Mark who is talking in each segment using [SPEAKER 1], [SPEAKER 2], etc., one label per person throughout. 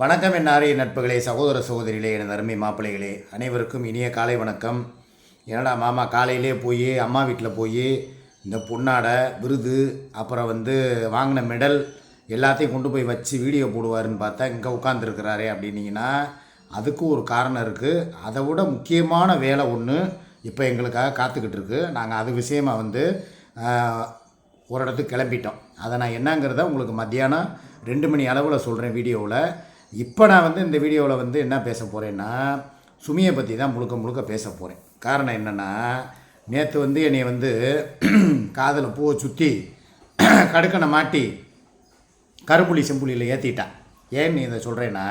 [SPEAKER 1] வணக்கம் என் ஆரிய நட்புகளே சகோதர சகோதரிகளே எனது அருமை மாப்பிள்ளைகளே. அனைவருக்கும் இனிய காலை வணக்கம். என்னடா மாமா காலையிலே போய் அம்மா வீட்டில் போய் இந்த பொன்னாடை விருது அப்புறம் வந்து வாங்கின மெடல் எல்லாத்தையும் கொண்டு போய் வச்சு வீடியோ போடுவாருன்னு பார்த்தா இங்கே உட்காந்துருக்கிறாரே அப்படின்னீங்கன்னா அதுக்கு ஒரு காரணம் இருக்குது அதை விட முக்கியமான வேலை ஒன்று இப்போ எங்களுக்காக காத்துக்கிட்டு இருக்கு. நாங்கள் அது விஷயமா வந்து ஒரு இடத்துக்கு கிளம்பிட்டோம். அதை நான் என்னங்கிறத உங்களுக்கு மத்தியானம் ரெண்டு மணி அளவில் சொல்கிறேன் வீடியோவில். இப்போ நான் வந்து இந்த வீடியோவில் வந்து என்ன பேச போகிறேன்னா சுமியை பற்றி தான் முழுக்க முழுக்க பேச போகிறேன் காரணம் என்னென்னா நேற்று வந்து என்னை வந்து காதில் பூவை சுற்றி கடுக்கனை மாட்டி கருப்புளி செம்புளியில் ஏற்றிட்டான் ஏன் நீ இதை சொல்கிறேன்னா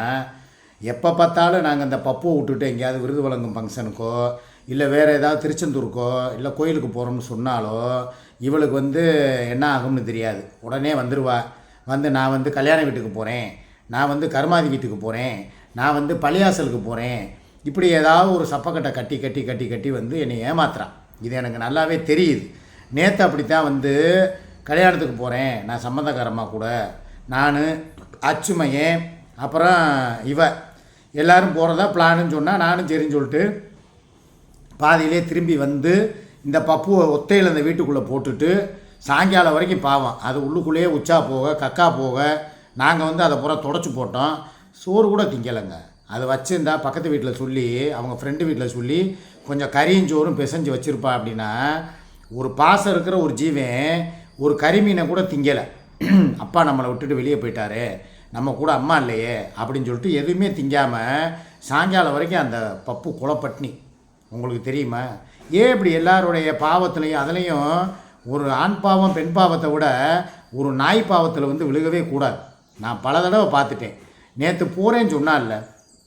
[SPEAKER 1] எப்போ பார்த்தாலும் நாங்கள் இந்த பப்புவை விட்டுட்டு எங்கேயாவது விருது வழங்கும் ஃபங்க்ஷனுக்கோ இல்லை வேறு ஏதாவது திருச்செந்தூருக்கோ இல்லை கோயிலுக்கு போகிறோம்னு சொன்னாலோ இவளுக்கு வந்து என்ன ஆகும்னு தெரியாது. உடனே வந்துடுவா வந்து நான் வந்து கல்யாண வீட்டுக்கு போகிறேன் நான் வந்து கருமாதி வீட்டுக்கு போகிறேன் நான் வந்து பள்ளியாசலுக்கு போகிறேன் இப்படி ஏதாவது ஒரு சப்பக்கட்டை கட்டி கட்டி கட்டி கட்டி வந்து என்னை ஏமாத்துறான் இது எனக்கு நல்லாவே தெரியுது. நேற்று அப்படித்தான் வந்து கல்யாணத்துக்கு போகிறேன் நான் சம்மந்தகரமாக கூட. நான் அச்சுமையன் அப்புறம் இவ. எல்லோரும் போகிறதா பிளான்னு சொன்னால் நானும் சரின்னு சொல்லிட்டு பாதியிலே திரும்பி வந்து இந்த பப்புவை ஒத்தையில் அந்த வீட்டுக்குள்ளே போட்டுட்டு சாயங்காலம் வரைக்கும் பாவம். அது உள்ளுக்குள்ளேயே உச்சா போக கக்கா போக நாங்கள் வந்து அதை பூரா தொடச்சி போட்டோம். சோறு கூட திங்கலைங்க. அதை வச்சுருந்தா பக்கத்து வீட்டில் சொல்லி அவங்க ஃப்ரெண்டு வீட்டில் சொல்லி கொஞ்சம் கறியும் சோறும் பிசைஞ்சு வச்சுருப்பா அப்படின்னா ஒரு பாசம் இருக்கிற ஒரு ஜீவன் ஒரு கறிமீனை கூட திங்கலை. அப்பா நம்மளை விட்டுட்டு வெளியே போயிட்டாரு. நம்ம கூட அம்மா இல்லையே அப்படின்னு சொல்லிட்டு எதுவுமே திங்காமல் சாயங்காலம் வரைக்கும் அந்த பப்பு குளப்பட்னி. உங்களுக்கு தெரியுமா? ஏன் இப்படி எல்லாருடைய பாவத்துலையும் அதுலேயும் ஒரு ஆண் பாவம் பெண் பாவத்தை விட ஒரு நாய் பாவத்தில் வந்து விழுகவே கூடாது. நான் பல தடவை பார்த்துட்டேன். நேற்று போகிறேன்னு சொன்னால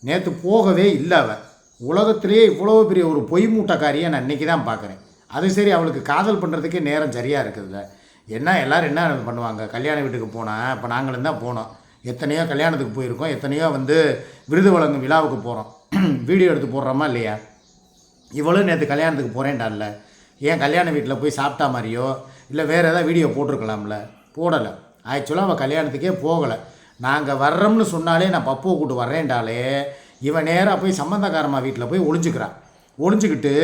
[SPEAKER 1] நேற்று போகவே இல்லை அவள் உலகத்திலேயே இவ்வளோ பெரிய ஒரு பொய் மூட்டைக்காரியை நான் இன்றைக்கி தான் பார்க்குறேன். அது சரி அவளுக்கு காதல் பண்ணுறதுக்கே நேரம் சரியாக இருக்குதுல்ல. என்ன எல்லோரும் என்ன பண்ணுவாங்க? கல்யாண வீட்டுக்கு போனால் இப்போ நாங்களும் தான் போனோம். எத்தனையோ கல்யாணத்துக்கு போயிருக்கோம். எத்தனையோ வந்து விருது வழங்கும் விழாவுக்கு போகிறோம் வீடியோ எடுத்து போடுறோமா இல்லையா? இவளும் நேற்று கல்யாணத்துக்கு போகிறேன்டான்ல ஏன் கல்யாண வீட்டில் போய் சாப்பிட்டா மாதிரியோ? இல்லை வேறு எதாவது வீடியோ போட்டிருக்கலாம்ல? போடலை. ஆக்சுவலாக அவள் கல்யாணத்துக்கே போகலை. நாங்கள் வர்றோம்னு சொன்னாலே நான் பப்புவை கூட்டு வர்றேன்டாலே இவன் நேராக போய் சம்மந்தக்காரம்மா வீட்டில் போய் ஒளிஞ்சுக்கிறான் ஒளிஞ்சிக்கிட்டு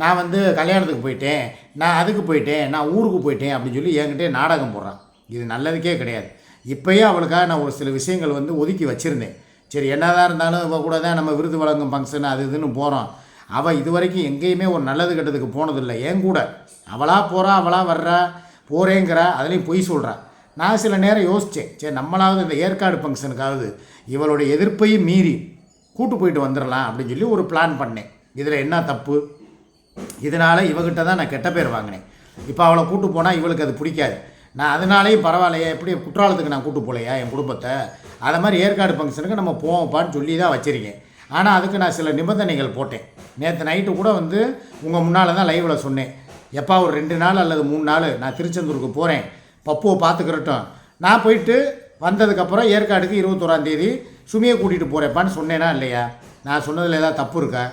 [SPEAKER 1] நான் வந்து கல்யாணத்துக்கு போயிட்டேன் நான் அதுக்கு போயிட்டேன் நான் ஊருக்கு போயிட்டேன் அப்படின்னு சொல்லி என்கிட்டே நாடகம் போடுறான். இது நல்லதுக்கே கிடையாது. இப்போயே அவளுக்காக நான் ஒரு சில விஷயங்கள் வந்து ஒதுக்கி வச்சுருந்தேன். சரி என்னதான் இருந்தாலும் இவ கூட தான் நம்ம விருது வழங்கும் ஃபங்க்ஷன் அது இதுன்னு போகிறோம் அவள் இது வரைக்கும் எங்கேயுமே ஒரு நல்லது கெட்டதுக்கு போனதில்லை. ஏன் கூட? அவளாக போகிறா அவளாக வர்றா போகிறேங்கிறா அதுலேயும் பொய் சொல்கிறா நான் சில நேரம் யோசித்தேன் சரி நம்மளாவது இந்த ஏற்காடு ஃபங்க்ஷனுக்காவது இவளுடைய எதிர்ப்பையும் மீறி கூட்டு போயிட்டு வந்துடலாம் அப்படின்னு சொல்லி ஒரு பிளான் பண்ணேன். இதில் என்ன தப்பு? இதனால் இவகிட்ட தான் நான் கெட்ட பேர் வாங்கினேன். இப்போ அவளை கூட்டு போனால் இவளுக்கு அது பிடிக்காது. நான் அதனாலேயும் பரவாயில்லையே எப்படி குற்றாலத்துக்கு நான் கூட்டு போகலையா என் குடும்பத்தை? அதை மாதிரி ஏற்காடு ஃபங்க்ஷனுக்கு நம்ம போவோம்ப்பான்னு சொல்லி தான் வச்சுருக்கேன். ஆனால் அதுக்கு நான் சில நிபந்தனைகள் போட்டேன். நேற்று நைட்டு கூட வந்து உங்கள் முன்னால் தான் லைவில் சொன்னேன். எப்பா ஒரு ரெண்டு நாள் அல்லது மூணு நாள் நான் திருச்செந்தூருக்கு போகிறேன் பப்புவை பார்த்துக்கிறட்டும். நான் போயிட்டு வந்ததுக்கப்புறம் ஏற்காடுக்கு இருபத்தோராம் தேதி சுமியை கூட்டிகிட்டு போகிறேப்பான்னு சொன்னேனா இல்லையா? நான் சொன்னதில் ஏதாவது தப்பு இருக்கா?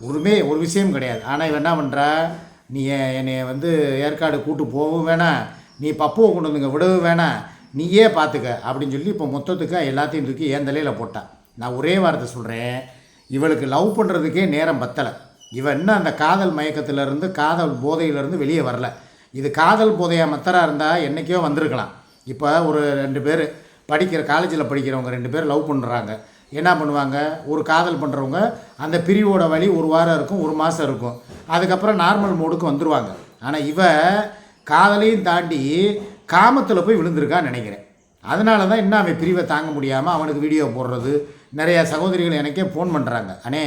[SPEAKER 1] ஒருமே ஒரு விஷயம் கிடையாது. ஆனால் இவன் என்ன பண்ணுறா நீ எ- என்னைய வந்து ஏற்காடு கூட்டு போகவும் வேணாம் நீ பப்புவை கொண்டு வந்துங்க விடவும் வேணாம் நீயே பார்த்துக்க அப்படின்னு சொல்லி இப்போ மொத்தத்துக்கு எல்லாத்தையும் தூக்கி ஏன் தலையில் போட்டான். நான் ஒரே வார்த்தை சொல்கிறேன் இவளுக்கு லவ் பண்ணுறதுக்கே நேரம் பத்தலை. இவன் இன்னும் அந்த காதல் மயக்கத்திலேருந்து காதல் போதையிலேருந்து வெளியே வரல. இது காதல் புதைய மத்தராக இருந்தால் என்றைக்கோ வந்திருக்கலாம். இப்போ ஒரு ரெண்டு பேர் படிக்கிற காலேஜில் படிக்கிறவங்க ரெண்டு பேர் லவ் பண்ணுறாங்க என்ன பண்ணுவாங்க? ஒரு காதல் பண்ணுறவங்க அந்த பிரிவோட வழி ஒரு வாரம் இருக்கும் ஒரு மாதம் இருக்கும். அதுக்கப்புறம் நார்மல் மோடுக்கு வந்துடுவாங்க ஆனால் இவ காதலையும் தாண்டி காமத்தில் போய் விழுந்திருக்கான்னு நினைக்கிறேன். அதனால தான் இன்னும் அவன் பிரிவை தாங்க முடியாமல் அவனுக்கு வீடியோ போடுறது. நிறையா சகோதரிகள் எனக்கே ஃபோன் பண்ணுறாங்க அண்ணே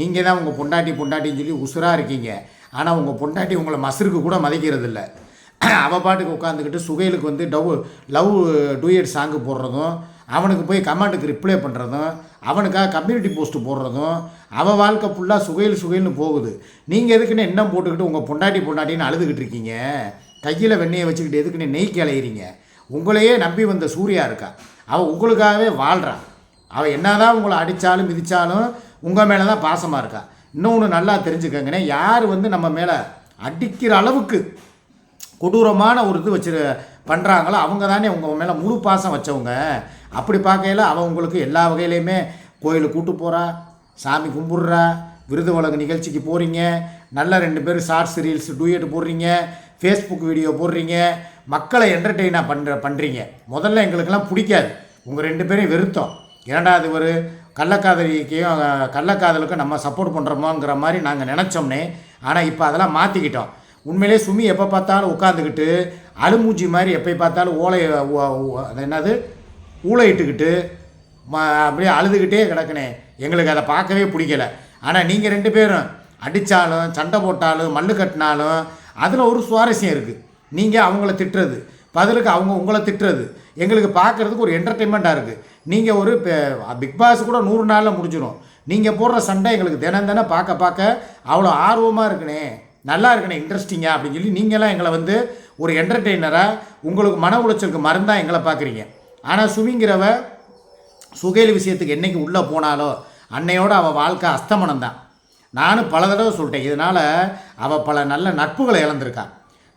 [SPEAKER 1] நீங்கள் தான் உங்கள் பொண்டாட்டி பொண்டாட்டின்னு சொல்லி உசுராக இருக்கீங்க. ஆனால் உங்கள் பொண்டாட்டி உங்களை மசருக்கு கூட மதிக்கிறதில்ல. அவள் பாட்டுக்கு உட்காந்துக்கிட்டு சுகைலுக்கு வந்து டவு லவ் டூயட் சாங்கு போடுறதும் அவனுக்கு போய் கமெண்ட்டுக்கு ரிப்ளை பண்ணுறதும் அவனுக்காக கம்யூனிட்டி போஸ்ட்டு போடுறதும் அவள் வாழ்க்கை ஃபுல்லாக சுகையில் சுகைல்னு போகுது. நீங்கள் எதுக்குன்னு எண்ணம் போட்டுக்கிட்டு உங்கள் பொண்டாட்டி பொண்டாட்டின்னு அழுதுகிட்டு இருக்கீங்க? கையில் வெண்ணெயை வச்சுக்கிட்டு எதுக்குன்னு நெய் கிளையிறீங்க? உங்களையே நம்பி வந்த சூர்யா இருக்கா? அவள் உங்களுக்காகவே வாழ்கிறான் அவள் என்னதான் உங்களை அடித்தாலும் மிதித்தாலும் உங்கள் மேலே தான் பாசமாக இருக்கா? இன்னொன்று நல்லா தெரிஞ்சுக்கங்கண்ணே. யார் வந்து நம்ம மேலே அடிக்கிற அளவுக்கு கொடூரமான ஒரு இது வச்சு பண்ணுறாங்களோ அவங்க தானே உங்கள் மேலே முழு பாசம் வச்சவங்க. அப்படி பார்க்கையில அவன் உங்களுக்கு எல்லா வகையிலையுமே கோயிலுக்கு கூட்டு போகிறா சாமி கும்பிட்றா விருது வழங்கு நிகழ்ச்சிக்கு போகிறீங்க நல்ல ரெண்டு பேரும் ஷார்ட்ஸ் ரீல்ஸ் டூயட் போடுறீங்க ஃபேஸ்புக் வீடியோ போடுறீங்க மக்களை என்டர்டெயினாக பண்ணுற பண்ணுறீங்க முதல்ல எங்களுக்கெல்லாம் பிடிக்காது. உங்கள் ரெண்டு பேரையும் வெறுத்தோம். இரண்டாவது ஒரு கள்ளக்காதலிக்கையும் கள்ளக்காதலுக்கும் நம்ம சப்போர்ட் பண்ணுறோமோங்கிற மாதிரி நாங்கள் நினச்சோம்னே ஆனால் இப்போ அதெல்லாம் மாற்றிக்கிட்டோம் உண்மையிலே சுமி எப்போ பார்த்தாலும் உட்காந்துக்கிட்டு அழுமூஞ்சி மாதிரி எப்போ பார்த்தாலும் ஓலை அது என்னது? ஊழையிட்டுக்கிட்டு ம அப்படியே அழுதுகிட்டே கிடக்குனே. எங்களுக்கு அதை பார்க்கவே பிடிக்கல. ஆனால் நீங்கள் ரெண்டு பேரும் அடித்தாலும் சண்டை போட்டாலும் மல்லு கட்டினாலும் அதில் ஒரு சுவாரஸ்யம் இருக்குது நீங்கள் அவங்கள திட்டுறது. பதிலுக்கு அவங்க உங்களை திட்டுறது. எங்களுக்கு பார்க்குறதுக்கு ஒரு என்டர்டெயின்மெண்ட்டாக இருக்குது நீங்கள் ஒரு பிக் பாஸ் கூட நூறு நாளில் முடிஞ்சிடும் நீங்கள் போடுற சண்டை எங்களுக்கு தினம் தினம் பார்க்க பார்க்க அவ்வளோ ஆர்வமாக இருக்குனே நல்லா இருக்குனே இன்ட்ரெஸ்டிங்காக அப்படின்னு சொல்லி நீங்களாம் எங்களை வந்து ஒரு என்டர்டெய்னராக உங்களுக்கு மன உளைச்சலுக்கு மருந்தாக எங்களை பார்க்குறீங்க. ஆனால் சுவிங்கிறவ சுகையில் விஷயத்துக்கு என்னைக்கு உள்ளே போனாலோ அன்னையோட அவள் வாழ்க்கை அஸ்தமனம் தான் நானும் பல தடவை சொல்லிட்டேன் இதனால் அவள் பல நல்ல நட்புகளை இழந்திருக்கா.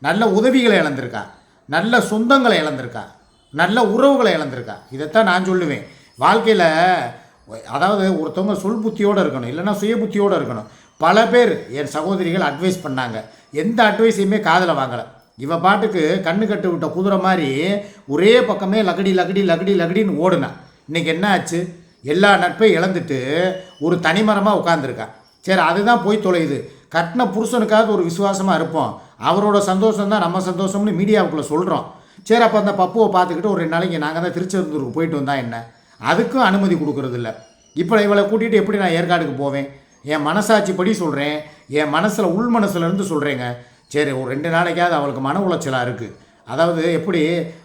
[SPEAKER 1] நல்ல உதவிகளை இழந்திருக்கா. நல்ல சொந்தங்களை இழந்திருக்கா. நல்ல உறவுகளை இழந்திருக்கா. இதைத்தான் நான் சொல்லுவேன். வாழ்க்கையில் அதாவது ஒருத்தவங்க சொல் புத்தியோடு இருக்கணும் இல்லைன்னா சுய புத்தியோடு இருக்கணும். பல பேர் என் சகோதரிகள் அட்வைஸ் பண்ணாங்க. எந்த அட்வைஸையுமே காதில் வாங்கலை. இவ பாட்டுக்கு கண்ணு கட்டு விட்ட குதிரை மாதிரி ஒரே பக்கமே லகடி லகடி லகடி லகடின்னு ஓடுனான் இன்னைக்கு என்ன ஆச்சு? எல்லா நட்பையும் இழந்துட்டு ஒரு தனிமரமாக உட்காந்துருக்கா சரி அதுதான் போய் தொலையுது கட்டின புருஷனுக்காவது ஒரு விசுவாசமாக இருப்போம். அவரோட சந்தோஷம் தான் நம்ம சந்தோஷம்னு மீடியாவுக்குள்ளே சொல்கிறோம் சரி அப்போ அந்த பப்புவை பார்த்துக்கிட்டு ஒரு ரெண்டு நாளைக்கு நாங்கள் தான் திருச்செந்தூருக்கு போயிட்டு வந்தால் என்ன? அதுக்கும் அனுமதி கொடுக்கறது இப்போ இவளை கூட்டிகிட்டு எப்படி நான் ஏற்காடுக்கு போவேன்? என் மனசாட்சி படி சொல்கிறேன் என் மனசில் உள் மனசுலேருந்து சொல்கிறேங்க சரி ஒரு ரெண்டு நாளைக்காவது அவளுக்கு மன உளைச்சலாக இருக்குது அதாவது எப்படி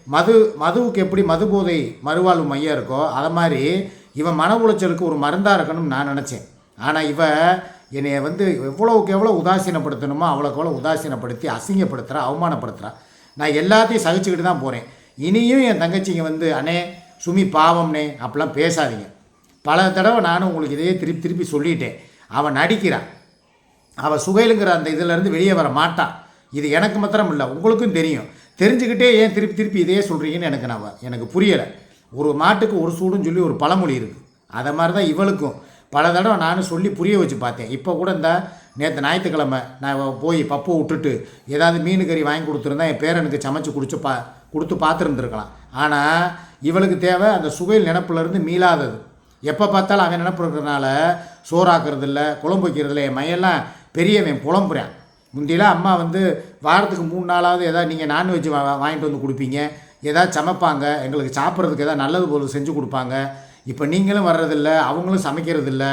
[SPEAKER 1] மது மதுவுக்கு எப்படி மது போதை மறுவாழ்வு மையம் இருக்கோ அதை மாதிரி இவன் மன உளைச்சலுக்கு ஒரு மருந்தாக இருக்கணும்னு நான் நினச்சேன். ஆனால் இவ என்னைய வந்து எவ்வளோவுக்கு எவ்வளோ உதாசீனப்படுத்தணுமோ அவ்வளோக்கு எவ்வளோ உதாசீனப்படுத்தி அசிங்கப்படுத்துகிறா அவமானப்படுத்துகிறா நான் எல்லாத்தையும் சகிச்சுக்கிட்டு தான் போகிறேன் இனியும் என் தங்கச்சிங்க வந்து அண்ணே சுமி பாவம்னே அப்படிலாம் பேசாதீங்க. பல தடவை நானும் உங்களுக்கு இதையே திருப்பி திருப்பி சொல்லிட்டேன். அவன் நடிக்கிறான். அவள் சுகைலுங்கிற அந்த இதிலேருந்து வெளியே வர மாட்டான் இது எனக்கு மாத்திரம் இல்லை உங்களுக்கும் தெரியும். தெரிஞ்சுக்கிட்டே ஏன் திருப்பி திருப்பி இதையே சொல்கிறீங்கன்னு எனக்கு நான் எனக்கு புரியலை. ஒரு மாட்டுக்கு ஒரு சூடுன்னு சொல்லி ஒரு பழமொழி இருக்குது அதை மாதிரி தான் இவளுக்கும். பல தடவை நானும் சொல்லி புரிய வச்சு பார்த்தேன். இப்போ கூட இந்த நேற்று ஞாயிற்றுக்கிழமை நான் போய் பப்பு விட்டுட்டு ஏதாவது மீன் கறி வாங்கி கொடுத்துருந்தா என் பேரனுக்கு சமைச்சு குடிச்சு பா கொடுத்து பார்த்துருந்துருக்கலாம். ஆனால் இவளுக்கு தேவை அந்த சுவையில் நினப்புலேருந்து மீளாதது. எப்போ பார்த்தாலும் அவன் நினப்பு இருக்கிறதுனால சோறாக்குறது இல்லை குழம்பு வைக்கிறது இல்லை என் மையெல்லாம் பெரியவன் புலம்புறான். முந்தியெல்லாம் அம்மா வந்து வாரத்துக்கு மூணு நாளாவது ஏதாவது நீங்கள் நான்வெஜ் வா வாங்கிட்டு வந்து கொடுப்பீங்க ஏதாவது சமைப்பாங்க எங்களுக்கு சாப்பிட்றதுக்கு எதாவது நல்லது பொருள் செஞ்சு கொடுப்பாங்க. இப்போ நீங்களும் வர்றதில்ல அவங்களும் சமைக்கிறதில்ல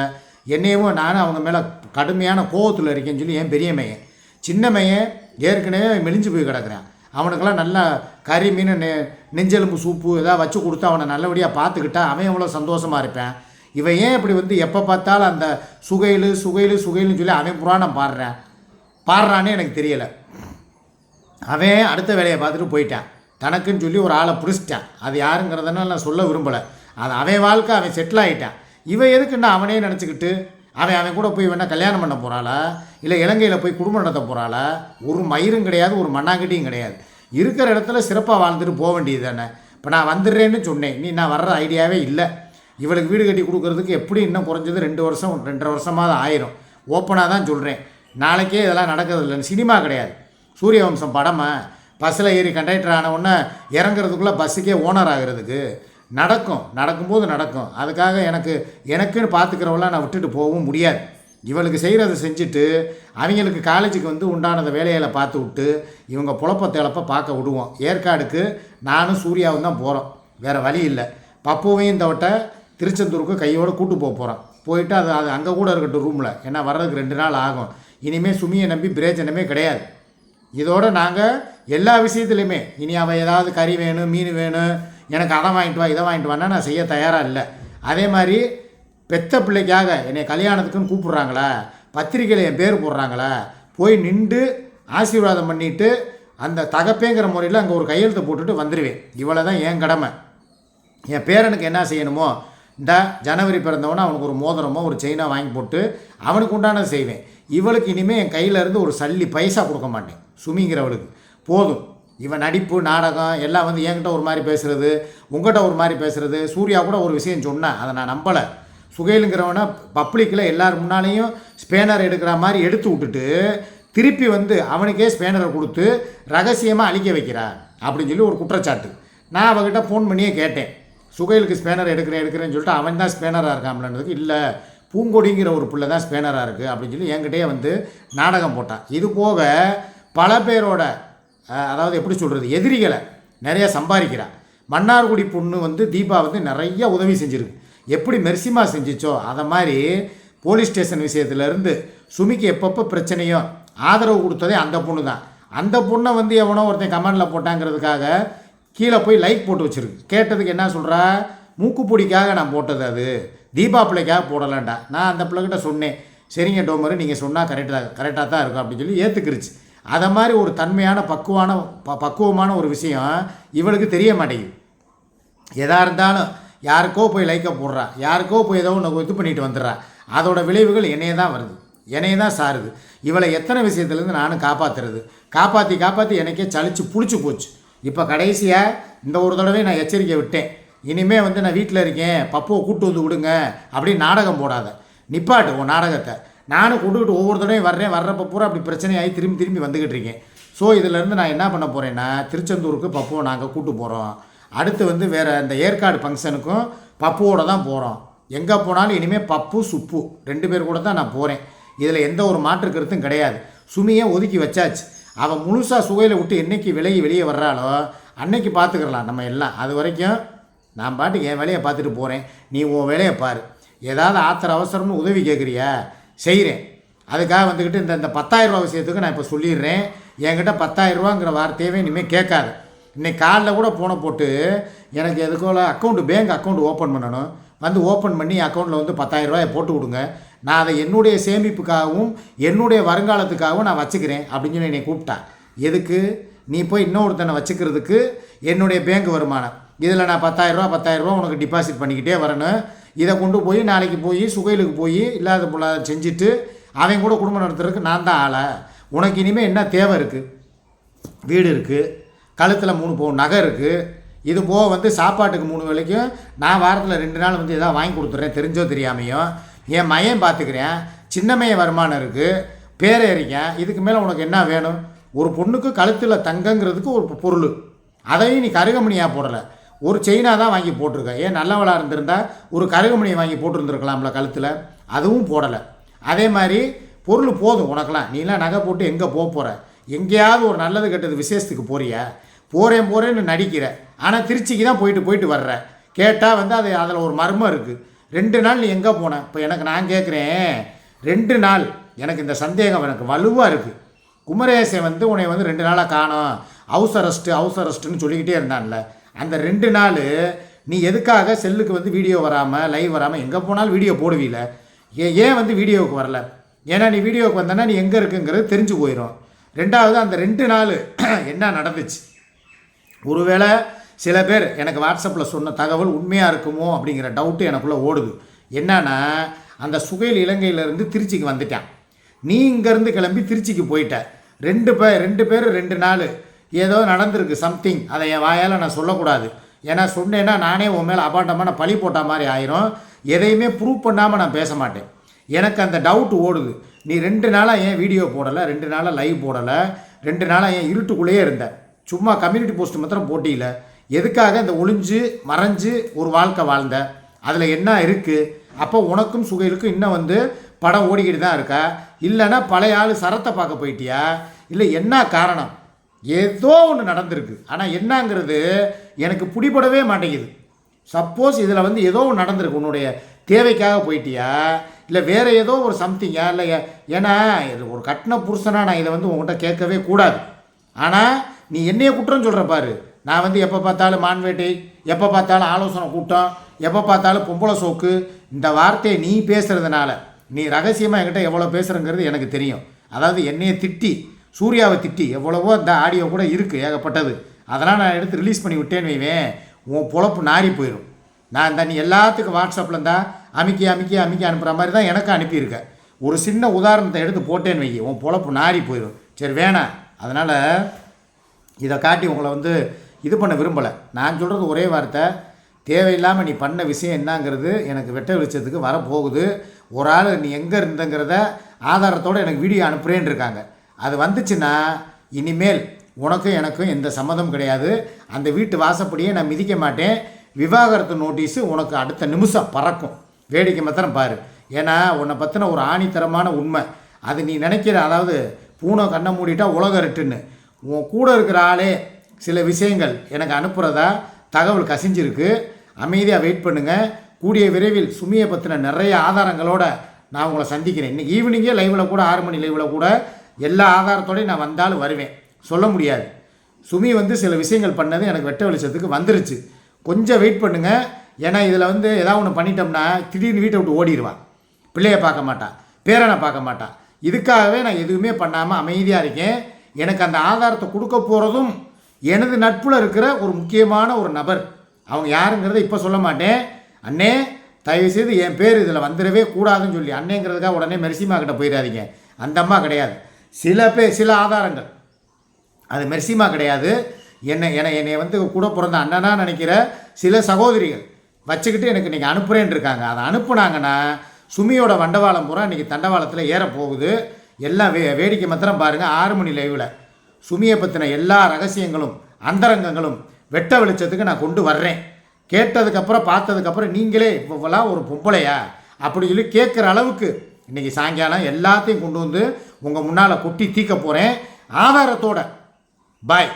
[SPEAKER 1] என்னையவும் நானும் அவங்க மேலே கடுமையான கோவத்தில் இருக்கேன்னு சொல்லி என் பெரிய மையன். சின்ன மையன் ஏற்கனவே மெலிஞ்சு போய் கிடக்குறான். அவனுக்கெல்லாம் நல்லா கறி மீன் நெ நெஞ்செலும்பு சூப்பு எதாவது வச்சு கொடுத்து அவனை நல்லபடியாக பார்த்துக்கிட்டா அவன் எவ்வளோ சந்தோஷமாக இருப்பேன். இவன் ஏன் இப்படி வந்து எப்போ பார்த்தாலும் அந்த சுகையில் சுகையில் சுகையில்னு சொல்லி அவன் புராணம் பாடுறான். பாடுறான்னு எனக்கு தெரியலை. அவன் அடுத்த வேலையை பார்த்துட்டு போயிட்டான். தனக்குன்னு சொல்லி ஒரு ஆளை பிடிச்சிட்டான். அது யாருங்கிறதுனால நான் சொல்ல விரும்பலை. அது அவன் வாழ்க்கை அவன் செட்டில் ஆகிட்டான் இவன் எதுக்குன்னா அவனே நினச்சிக்கிட்டு அவன் அவன் கூட போய் வேணால் கல்யாணம் பண்ண போகிறாளா இல்லை இலங்கையில் போய் குடும்பம் நடத்த போகிறாளா ஒரு மயிரும் கிடையாது ஒரு மண்ணாங்கட்டியும் கிடையாது. இருக்கிற இடத்துல சிறப்பாக வாழ்ந்துட்டு போக வேண்டியது தானே. இப்போ நான் வந்துடுறேன்னு சொன்னேன். நீ நான் வர்ற ஐடியாவே இல்லை. இவளுக்கு வீடு கட்டி கொடுக்கறதுக்கு எப்படி இன்னும் குறைஞ்சது ரெண்டு வருஷம் ரெண்டரை வருஷமாவது ஆயிரும். ஓப்பனாக தான் சொல்கிறேன் நாளைக்கே இதெல்லாம் நடக்கிறது இல்லைன்னு. சினிமா கிடையாது. சூரியவம்சம் படமாக பஸ்ஸில் ஏறி கண்டக்டர் ஆனவுடனே இறங்குறதுக்குள்ளே பஸ்ஸுக்கே ஓனர் ஆகிறதுக்கு. நடக்கும் நடக்கும்போது நடக்கும். அதுக்காக எனக்கு எனக்குன்னு பார்த்துக்கிறவெல்லாம் நான் விட்டுட்டு போகவும் முடியாது. இவளுக்கு செய்கிறத செஞ்சுட்டு அவங்களுக்கு காலேஜுக்கு வந்து உண்டானத வேலையில் பார்த்து விட்டு இவங்க புழப்ப திழப்ப பார்க்க விடுவோம். ஏற்காடுக்கு நானும் சூர்யாவும் தான் போகிறோம் வேறு வழி இல்லை. பப்புவையும் இந்த திருச்செந்தூருக்கு கையோடு கூட்டு போக போகிறோம் போயிட்டு அது அது அங்கே கூட இருக்கட்டும் ரூமில் ஏன்னா வர்றதுக்கு ரெண்டு நாள் ஆகும். இனிமேல் சுமியை நம்பி பிரயோஜனமே கிடையாது. இதோட நாங்கள் எல்லா விஷயத்துலையுமே இனி அவள் ஏதாவது கறி வேணும் மீன் வேணும் எனக்கு அதை வாங்கிட்டு வா இதை வாங்கிட்டு வான்னா நான் செய்ய தயாராக இல்லை. அதே மாதிரி பெத்த பிள்ளைக்காக என்னை கல்யாணத்துக்குன்னு கூப்பிட்றாங்களா? பத்திரிக்கையில் என் பேர் போடுறாங்களா? போய் நின்று ஆசீர்வாதம் பண்ணிட்டு அந்த தகப்பேங்கிற முறையில் அங்கே ஒரு கையெழுத்தை போட்டுட்டு வந்துடுவேன் இவ்வளோ தான் என் கடமை. என் பேரனுக்கு என்ன செய்யணுமோ இந்த ஜனவரி பிறந்தவனே அவனுக்கு ஒரு மோதிரமோ ஒரு செயினாக வாங்கி போட்டு அவனுக்கு உண்டானதை செய்வேன். இவளுக்கு இனிமேல் என் கையிலேருந்து ஒரு சல்லி பைசா கொடுக்க மாட்டேன். சுமிங்கிறவளுக்கு. போதும். இவன் நடிப்பு நாடகம் எல்லாம் வந்து என்கிட்ட ஒரு மாதிரி பேசுகிறது உங்ககிட்ட ஒரு மாதிரி பேசுகிறது சூர்யா கூட ஒரு விஷயம் சொன்னேன் அதை நான் நம்பலை. சுகைலுங்கிறவனை பப்ளிக்கில் எல்லார் முன்னாலேயும் ஸ்பேனர் எடுக்கிற மாதிரி எடுத்து விட்டுட்டு திருப்பி வந்து அவனுக்கே ஸ்பேனரை கொடுத்து ரகசியமாக அழிக்க வைக்கிறான் அப்படின்னு சொல்லி ஒரு குற்றச்சாட்டு. நான் அவகிட்ட ஃபோன் பண்ணியே கேட்டேன். சுகைலுக்கு ஸ்பேனர் எடுக்கிறேன் எடுக்கிறேன்னு சொல்லிட்டு அவன் தான் ஸ்பேனராக இருக்கான்லன்றதுக்கு இல்லை பூங்கொடிங்கிற ஒரு பிள்ளை தான் ஸ்பேனராக இருக்குது அப்படின்னு சொல்லி என்கிட்டயே வந்து நாடகம் போட்டான். இது போக பல பேரோட அதாவது எப்படி சொல்கிறது எதிரிகளை நிறைய சம்பாதிக்கிறா. மன்னார்குடி பொண்ணு வந்து தீபா வந்து நிறைய உதவி செஞ்சுருக்கு. எப்படி மெர்சிமா செஞ்சிச்சோ அதை மாதிரி போலீஸ் ஸ்டேஷன் விஷயத்துலேருந்து சுமிக்கு எப்பப்போ பிரச்சனையோ ஆதரவு கொடுத்ததே அந்த பொண்ணு தான் அந்த பொண்ணை வந்து எவனோ ஒருத்தன் கமெண்டில் போட்டாங்கிறதுக்காக கீழே போய் லைக் போட்டு வச்சிருக்கு. கேட்டதுக்கு என்ன சொல்கிறா மூக்குப்பொடிக்காக நான் போட்டது அது. தீபா பிள்ளைக்காக போடலான்டா நான் அந்த பிள்ளைகிட்ட சொன்னேன். சரிங்க டோமரு நீங்கள் சொன்னால் கரெக்டாக கரெக்டாக தான் இருக்கும் அப்படின்னு சொல்லி ஏற்றுக்கிருச்சு அதை மாதிரி ஒரு தன்மையான பக்குவான ப பக்குவமான ஒரு விஷயம் இவளுக்கு தெரிய மாட்டேங்குது. எதாக இருந்தாலும் யாருக்கோ போய் லைக்கை போடுறா யாருக்கோ போய் ஏதோ ஒன்று இது பண்ணிட்டு வந்துடுறா. அதோட விளைவுகள் என்னையே தான் வருது என்னையே தான் சாருது. இவளை எத்தனை விஷயத்துலேருந்து நானும் காப்பாற்றுறது காப்பாற்றி காப்பாற்றி எனக்கே சளிச்சு பிடிச்சி போச்சு. இப்போ கடைசியாக இந்த ஒரு தடவை நான் எச்சரிக்கை விட்டேன். இனிமேல் வந்து நான் வீட்டில் இருக்கேன் பப்புவை கூட்டு வந்து விடுங்க அப்படின்னு நாடகம் போடாத. நிப்பாட்டு உன் நாடகத்தை. நானும் கொண்டுக்கிட்டு ஒவ்வொரு தடவையும் வர்றேன் வர்றப்போ பூரா அப்படி பிரச்சனையாகி திரும்பி திரும்பி வந்துக்கிட்டு இருக்கேன். ஸோ இதிலேருந்து நான் என்ன பண்ண போகிறேன்னா திருச்செந்தூருக்கு பப்புவை நாங்கள் கூட்டு போகிறோம் அடுத்து வந்து வேறு இந்த ஏற்காடு ஃபங்க்ஷனுக்கும் பப்புவோட தான் போகிறோம் எங்கே போனாலும் இனிமேல் பப்பு சுப்பு ரெண்டு பேர் கூட தான் நான் போகிறேன் இதில் எந்த ஒரு மாற்று கருத்தும் கிடையாது. சுமியை ஒதுக்கி வச்சாச்சு. அவன் முழுசாக சுகையில் விட்டு என்னைக்கு விலகி வெளியே வர்றாளோ அன்னைக்கு பார்த்துக்கிறலாம் நம்ம எல்லாம். அது வரைக்கும் நான் பாட்டுக்கு என் வேலையை பார்த்துட்டு போகிறேன் நீ உன் வேலையை பாரு. ஏதாவது ஆத்திர அவசரம்னு உதவி கேட்குறியா செய்கிறேன் அதுக்காக வந்துக்கிட்டு இந்த இந்த பத்தாயிரரூபா விஷயத்துக்கு நான் இப்போ சொல்லிடுறேன். என்கிட்ட பத்தாயிரரூபாங்கிற வார்த்தையவே இனிமேல் கேட்காது. இன்றைக்கி காலைல கூட போன போட்டு எனக்கு எதுக்கோல அக்கௌண்ட்டு பேங்க் அக்கௌண்ட் ஓப்பன் பண்ணணும். வந்து ஓப்பன் பண்ணி அக்கௌண்ட்டில் வந்து பத்தாயிரரூபாயை போட்டு கொடுங்க. நான் அதை என்னுடைய சேமிப்புக்காகவும் என்னுடைய வருங்காலத்துக்காகவும் நான் வச்சுக்கிறேன் அப்படின்னு சொல்லி என்னை கூப்பிட்டா. எதுக்கு? நீ போய் இன்னொருத்தனை வச்சுக்கிறதுக்கு என்னுடைய பேங்க் வருமானம். இதில் நான் பத்தாயிரரூபா பத்தாயிரரூபா உனக்கு டிபாசிட் பண்ணிக்கிட்டே வரணும். இதை கொண்டு போய் நாளைக்கு போய் சுகையிலுக்கு போய் இல்லாத போல செஞ்சுட்டு அவன் கூட குடும்பம் நடத்துறதுக்கு நான் தான் ஆளை. உனக்கு இனிமேல் என்ன தேவை இருக்குது வீடு இருக்குது கழுத்தில் மூணு பவுன் நகை இருக்குது இது போக வந்து சாப்பாட்டுக்கு மூணு வேலைக்கும் நான் வாரத்தில் ரெண்டு நாள் வந்து எதாவது வாங்கி கொடுத்துட்றேன் தெரிஞ்சோ தெரியாமையும் என் மையன் பார்த்துக்கிறேன் சின்னமைய வருமானம் இருக்குது பேரை இதுக்கு மேலே உனக்கு என்ன வேணும்? ஒரு பொண்ணுக்கு கழுத்தில் தங்கங்கிறதுக்கு ஒரு பொருள். அதையும் நீ கருகமணியாக போடலை. ஒரு செயினாக தான் வாங்கி போட்டிருக்கேன். ஏன் நல்லவளாக இருந்திருந்தா ஒரு கருகமணியை வாங்கி போட்டிருந்துருக்கலாம்ல கழுத்தில்? அதுவும் போடலை. அதே மாதிரி பொருள் போதும் உனக்கெல்லாம். நீலாம் நகை போட்டு எங்கே போக போகிற எங்கேயாவது ஒரு நல்லது கெட்டது விசேஷத்துக்கு போறியா? போகிறேன் போகிறேன்னு நடிக்கிற. ஆனால் திருச்சிக்கு தான் போயிட்டு போயிட்டு வர்ற. கேட்டால் வந்து அது அதில் ஒரு மர்மம் இருக்குது ரெண்டு நாள் நீ எங்கே போன? இப்போ எனக்கு நான் கேட்குறேன் ரெண்டு நாள். எனக்கு இந்த சந்தேகம் எனக்கு வலுவாக இருக்குது குமரேசன் வந்து உன்னை வந்து ரெண்டு நாளாக காணோம். ஹவுஸ் அரெஸ்ட்டு ஹவுஸ் அரெஸ்ட்டுன்னு சொல்லிக்கிட்டே இருந்தான்ல. அந்த ரெண்டு நாள் நீ எதுக்காக செல்லுக்கு வந்து வீடியோ வராமல் லைவ் வராமல் எங்கே போனாலும் வீடியோ போடுவீல? ஏ ஏன் வந்து வீடியோவுக்கு வரல? ஏன்னா நீ வீடியோவுக்கு வந்தனா நீ எங்கே இருக்குங்கிறது தெரிஞ்சு போயிடும் ரெண்டாவது அந்த ரெண்டு நாள் என்ன நடந்துச்சு? ஒருவேளை சில பேர் எனக்கு வாட்ஸ்அப்பில் சொன்ன தகவல் உண்மையாக இருக்குமோ அப்படிங்கிற டவுட்டு எனக்குள்ளே ஓடுது. என்னன்னா அந்த சுகையில் இலங்கையிலேருந்து திருச்சிக்கு வந்துட்டான். நீ இங்கேருந்து கிளம்பி திருச்சிக்கு போயிட்ட. ரெண்டு பேர் ரெண்டு பேர் ரெண்டு நாள். ஏதோ நடந்திருக்கு சம்திங் அதை என் வாயால் நான் சொல்லக்கூடாது. ஏன்னா சொன்னேன்னா நானே உன் மேலே அபாண்டமான பழி போட்ட மாதிரி ஆயிரும். எதையுமே ப்ரூவ் பண்ணாமல் நான் பேச மாட்டேன். எனக்கு அந்த டவுட் ஓடுது. நீ ரெண்டு நாளாக ஏன் வீடியோ போடலை? ரெண்டு நாளாக லைவ் போடலை? ரெண்டு நாளாக ஏன் இருட்டுக்குள்ளேயே இருந்த? சும்மா கம்யூனிட்டி போஸ்ட் மாத்திரம் போட்டியில். எதுக்காக இந்த ஒளிஞ்சு மறைஞ்சு ஒரு வாழ்க்கை வாழ்ந்த? அதில் என்ன இருக்குது அப்போ உனக்கும் சுகையிலுக்கும் இன்னும் வந்து படம் ஓடிக்கிட்டு தான் இருக்கா? இல்லைன்னா பழைய ஆள் சரத்தை பார்க்க போயிட்டியா? இல்லை என்ன காரணம்? ஏதோ ஒன்று நடந்திருக்கு. ஆனால் என்னங்கிறது எனக்கு பிடிபடவே மாட்டேங்குது. சப்போஸ் இதில் வந்து ஏதோ ஒன்று நடந்திருக்கு. உன்னுடைய தேவைக்காக போயிட்டியா? இல்லை வேறு ஏதோ ஒரு சம்திங்கா இல்லை ஏன்னா இது ஒரு கட்டின புருஷனாக நான் இதை வந்து உங்கள்கிட்ட கேட்கவே கூடாது. ஆனால் நீ என்னைய குற்றம் சொல்கிற பாரு. நான் வந்து எப்போ பார்த்தாலும் மான்வேட்டை எப்போ பார்த்தாலும் ஆலோசனை கூட்டம் எப்போ பார்த்தாலும் பொம்பளை சோக்கு. இந்த வார்த்தையை நீ பேசுகிறதுனால நீ ரகசியமாக என்கிட்ட எவ்வளோ பேசுகிறங்கிறது எனக்கு தெரியும். அதாவது என்னையை திட்டி சூர்யாவை திட்டி எவ்வளவோ இந்த ஆடியோ கூட இருக்குது ஏகப்பட்டது. அதெல்லாம் நான் எடுத்து ரிலீஸ் பண்ணி விட்டேன்னு வைவேன். உன் பொழப்பு நாறி போயிடும் நான் இந்த நீ எல்லாத்துக்கும் வாட்ஸ்அப்பில் இருந்தா அமுக்கி அமுக்கி அமுக்கி அனுப்புகிற மாதிரி தான் எனக்கு அனுப்பியிருக்க. ஒரு சின்ன உதாரணத்தை எடுத்து போட்டேன்னு வைக்கி உன் பொழப்பு நாறி போயிடும் சரி வேணாம் அதனால் இதை காட்டி உங்களை வந்து இது பண்ண விரும்பலை. நான் சொல்கிறது ஒரே வார்த்தை. தேவையில்லாமல் நீ பண்ண விஷயம் என்னங்கிறது எனக்கு வெட்ட வெளிச்சத்துக்கு வரப்போகுது. ஒரு ஆள் நீ எங்கே இருந்தங்கிறத ஆதாரத்தோடு எனக்கு வீடியோ அனுப்புகிறேன்னு இருக்காங்க. அது வந்துச்சுன்னா இனிமேல் உனக்கும் எனக்கும் எந்த சம்மதம் கிடையாது. அந்த வீட்டு வாசப்படியே நான் மிதிக்க மாட்டேன். விவாகரத்து நோட்டீஸு உனக்கு அடுத்த நிமிஷம் பறக்கும். வேடிக்கை மாத்திரம் பாரு. ஏன்னா உன்னை பற்றின ஒரு ஆணித்தரமான உண்மை. அது நீ நினைக்கிற அதாவது பூனை கண்ணை மூடிட்டா உலகம் இருட்டுன்னு. உன் கூட இருக்கிற ஆளே சில விஷயங்கள் எனக்கு அனுப்புகிறதா தகவல் கசிஞ்சிருக்கு. அமைதியாக வெயிட் பண்ணுங்கள் கூடிய விரைவில் சுமியை பற்றின நிறைய ஆதாரங்களோட நான் உங்களை சந்திக்கிறேன். இன்னைக்கு ஈவினிங்கே லைவில் கூட ஆறு மணி லைவில் கூட எல்லா ஆதாரத்தோடையும் நான் வந்தாலும் வருவேன். சொல்ல முடியாது. சுமி வந்து சில விஷயங்கள் பண்ணது எனக்கு வெட்ட வெளிச்சத்துக்கு வந்துருச்சு. கொஞ்சம் வெயிட் பண்ணுங்கள் ஏன்னா இதில் வந்து ஏதாவது ஒன்று பண்ணிட்டோம்னா திடீர்னு வீட்டை விட்டு ஓடிடுவான் பிள்ளைய பார்க்க மாட்டான் பேரனை பார்க்க மாட்டான் இதுக்காகவே நான் எதுவுமே பண்ணாமல் அமைதியாக இருக்கேன். எனக்கு அந்த ஆதாரத்தை கொடுக்க போகிறதும் எனது நட்பில் இருக்கிற ஒரு முக்கியமான ஒரு நபர். அவங்க யாருங்கிறத இப்போ சொல்ல மாட்டேன். அண்ணே தயவுசெய்து என் பேர் இதில் வந்துடவே கூடாதுன்னு சொல்லி அண்ணேங்கிறதுக்காக உடனே மெரிசிமா கிட்ட போயிடாதீங்க. அந்த அம்மா கிடையாது. சில பேர் சில ஆதாரங்கள். அது மெர்சிமா கிடையாது. என்னை என்னை என்னை வந்து கூட பிறந்த அண்ணனா நினைக்கிற சில சகோதரிகள் வச்சுக்கிட்டு எனக்கு இன்றைக்கி அனுப்புகிறேன்னு இருக்காங்க. அதை அனுப்புனாங்கன்னா சுமியோட வண்டவாளம் பூரா இன்றைக்கி தண்டவாளத்தில் ஏற போகுது. எல்லாம் வே வேடிக்கை மாத்திரம் பாருங்கள் ஆறு மணி லைவில் சுமியை பற்றின எல்லா ரகசியங்களும் அந்தரங்கங்களும் வெட்ட வெளிச்சத்துக்கு நான் கொண்டு வர்றேன். கேட்டதுக்கப்புறம் பார்த்ததுக்கப்புறம் நீங்களே இவ்வளோ ஒரு பொம்பளையா? அப்படி சொல்லி கேட்குற அளவுக்கு இன்றைக்கி சாயங்காலம் எல்லாத்தையும் கொண்டு வந்து உங்கள் முன்னால் கொட்டி தீக்க போகிறேன் ஆதாரத்தோட பாய்